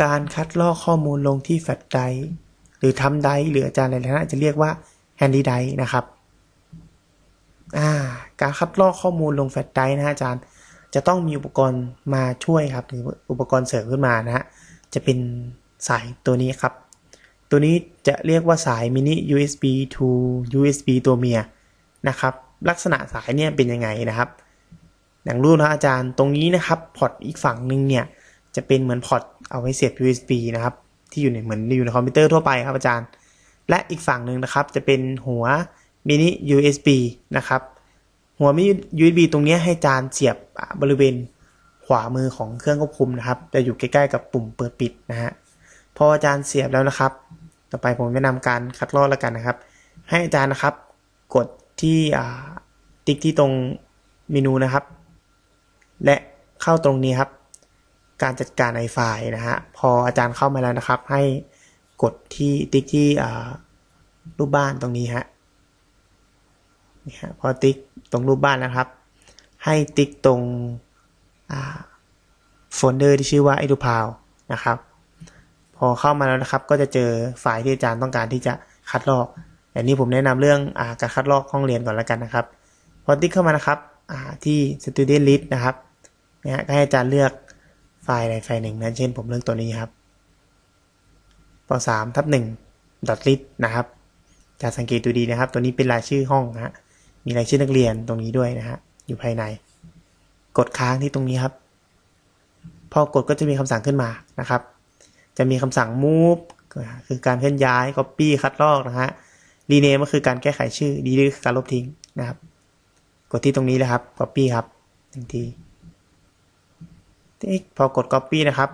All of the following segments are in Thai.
การคัดลอกข้อมูลลงที่แฟลชไดร์หรือทำไดร์หรืออาจารย์หลายท่านอาจจะเรียกว่าแฮนดี้ไดร์นะครับาการคัดลอกข้อมูลลงแฟลชไดร์นะอาจารย์ จะต้องมีอุปกรณ์มาช่วยครับหรืออุปกรณ์เสริมขึ้นมานะฮะจะเป็นสายตัวนี้ครับ ตัวนี้จะเรียกว่าสาย mini USB to USB ตัวเมียนะครับ ลักษณะสายเนี่ยเป็นยังไงนะครับ อย่างรูปนะอาจารย์ตรงนี้นะครับพอร์ตอีกฝั่งหนึ่งเนี่ย จะเป็นเหมือนพอร์ตเอาไว้เสียบ USB นะครับ ที่อยู่ในเหมือนอยู่ในคอมพิวเตอร์ทั่วไปครับอาจารย์ และอีกฝั่งหนึ่งนะครับ จะเป็นหัว mini USB นะครับ หัว mini USB ตรงนี้ให้อาจารย์เสียบบริเวณขวามือของเครื่องควบคุมนะครับ จะอยู่ใกล้ๆกับปุ่มเปิดปิดนะฮะพออาจารย์เสียบแล้วนะครับ ต่อไปผมแนะนำการคัดลอกแล้วกันนะครับ ให้อาจารย์นะครับ กดที่ติ๊กที่ตรงเมนูนะครับ และเข้าตรงนี้ครับ การจัดการไอไฟล์นะฮะพออาจารย์เข้ามาแล้วนะครับ ให้กดที่ติ๊กที่รูปบ้านตรงนี้ฮะนี่ฮะพอติ๊กตรงรูปบ้านนะครับ ให้ติ๊กตรงโฟลเดอร์ที่ชื่อว่า e d u p a l นะครับ พอเข้ามาแล้วนะครับ ก็จะเจอไฟล์ที่อาจารย์ต้องการที่จะคัดลอกอันนี้ผมแนะนำเรื่องอการคัดลอกห้องเรียนก่อนแล้วกันนะครับ พอติ๊กเข้ามานะครับที่ student list นะครับนะฮะก็ให้อาจารย์เลือก ไฟล์ใดไฟล์หนึ่งนะเช่นผมเลือกตัวนี้ครับป3ทับ1 dot list นะครับ จะสังเกตดูดีนะครับ ตัวนี้เป็นรายชื่อห้องนะฮะมีรายชื่อนักเรียนตรงนี้ด้วยนะฮะอยู่ภายใน กดค้างที่ตรงนี้ครับ พอกดก็จะมีคำสั่งขึ้นมานะครับ จะมีคำสั่ง move คือการเคลื่อนย้าย copy คัดลอกนะฮะ rename ก็คือการแก้ไขชื่อ delete คือการลบทิ้งนะครับ กดที่ตรงนี้เลยครับ copy ครับหนึ่งที พอกด copy นะครับ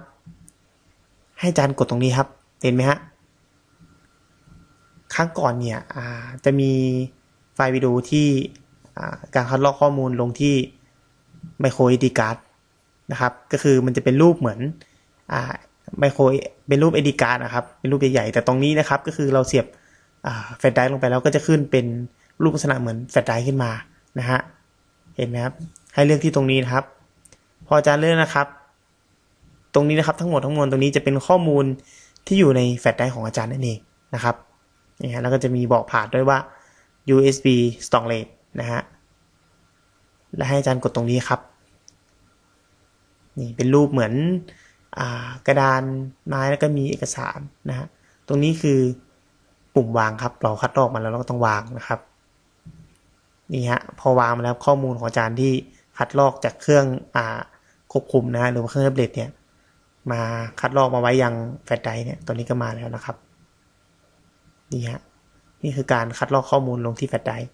ให้อาจารย์กดตรงนี้ครับ เห็นไหมฮะ ครั้งก่อนเนี่ยจะมีไฟล์วิดีโอที่การคัดลอกข้อมูลลงที่ไมโครเอดีการ์ดนะครับ ก็คือมันจะเป็นรูปเหมือนไมโครเป็นรูปเอดีการ์ดนะครับ เป็นรูปใหญ่ๆ แต่ตรงนี้นะครับ ก็คือเราเสียบแฟลชไดรฟ์ลงไปแล้วก็จะขึ้นเป็นรูปลักษณะเหมือนแฟลชไดรฟ์ขึ้นมานะฮะ เห็นไหมครับ ให้เลือกที่ตรงนี้นะครับ พออาจารย์เลือกนะครับ ตรงนี้นะครับทั้งหมดทั้งมวลตรงนี้จะเป็นข้อมูลที่อยู่ในแฟลชไดรฟ์ของอาจารย์นั่นเองนะครับนี่ฮะแล้วก็จะมีบอกผ่านด้วยว่า USB storage นะฮะและให้อาจารย์กดตรงนี้ครับ นี่เป็นรูปเหมือนอกระดานไม้แล้วก็มีเอกสารนะฮะตรงนี้คือปุ่มวางครับ เราคัดลอกมาแล้วเราก็ต้องวางนะครับนี่ฮะพอวางมาแล้วข้อมูลของอาจารย์ที่คัดลอกจากเครื่องอ่า ควบคุมนะหรือว่าเครื่องแท็บเล็ตเนี่ยมาคัดลอกมาไว้ยังแฟลชไดร์เนี่ยตัวนี้ก็มาแล้วนะครับนี่ฮะนี่คือการคัดลอกข้อมูลลงที่แฟลชไดร์